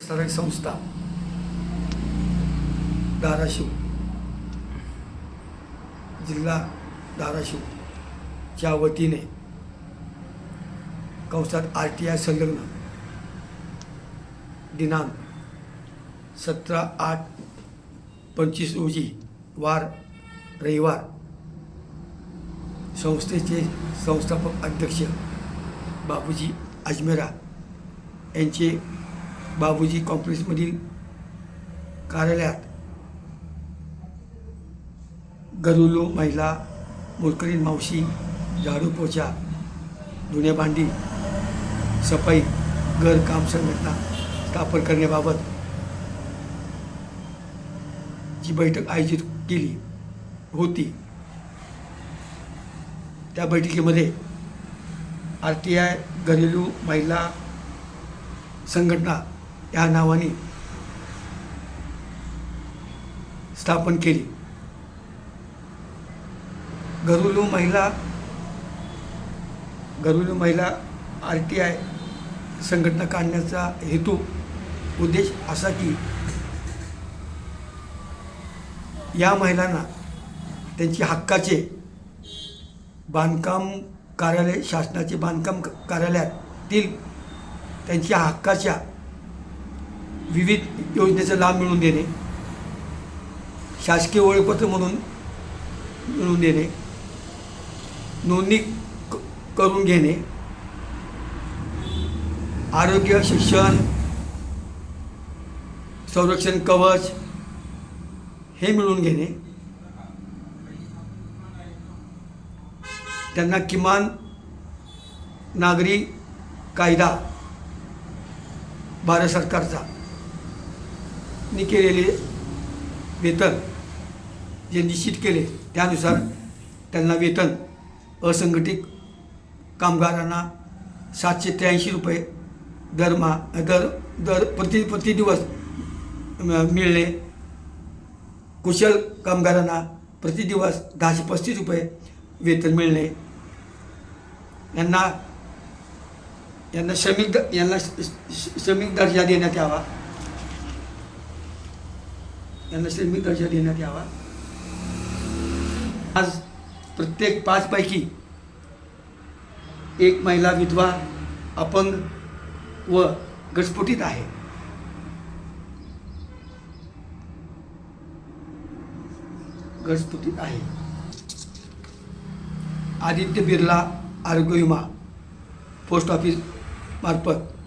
सरळ संस्था. धाराशिव. जिल्हा धाराशिवच्या वतीने. कंसात आर टी आय संलग्न. दिनांक सतरा आठ पंचवीस रोजी वार रविवार. संस्थेचे संस्थापक अध्यक्ष बाबूजी अजमेरा यांचे बाबूजी कॉम्प्लेक्समधील कार्यालयात गरुलो महिला मोलकरीण मावशी झाडू पोचा धुण्याभांडी सफाई घरकाम संघटना स्थापन करण्याबाबत जी बैठक आयोजित केली होती त्या बैठकीमध्ये आर टी आय घरेलू महिला संघटना या नावाने स्थापन केली. घरुलू महिला घरुलू महिला आर टी आय संघटना काढण्याचा हेतू उद्देश असा की या महिलांना त्यांची हक्काचे बांधकाम कार्यालय शासनाचे बांधकाम कार्यालयातील त्यांच्या हक्काच्या विविध योजनेचा लाभ मिळवून देणे. शासकीय ओळखपत्र म्हणून मिळवून देणे. नोंदणी क- करून घेणे. आरोग्य शिक्षण संरक्षण कवच हे मिळवून घेणे. त्यांना किमान नागरी कायदा भारत सरकारचा नी केलेले वेतन जे निश्चित केले त्यानुसार त्यांना वेतन असंघटित कामगारांना सातशे त्र्याऐंशी रुपये दरमा दर दर प्रति प्रति दिवस मिळणे. कुशल कामगारांना प्रति दिवस दहाशे पस्तीस रुपये वेतन मिळणे. यांना यांना श्रमिक द- यांना श- श- श्रमिक दर्जा देण्यात यावा. यांना श्रमिक दर्जा देण्यात यावा. आज प्रत्येक पाचपैकी एक महिला विधवा अपंग व घटस्फोटित आहे. गटस्फोटीत आहे. आदित्य बिर्ला आरोग्य विमा पोस्ट ऑफिस मार्फत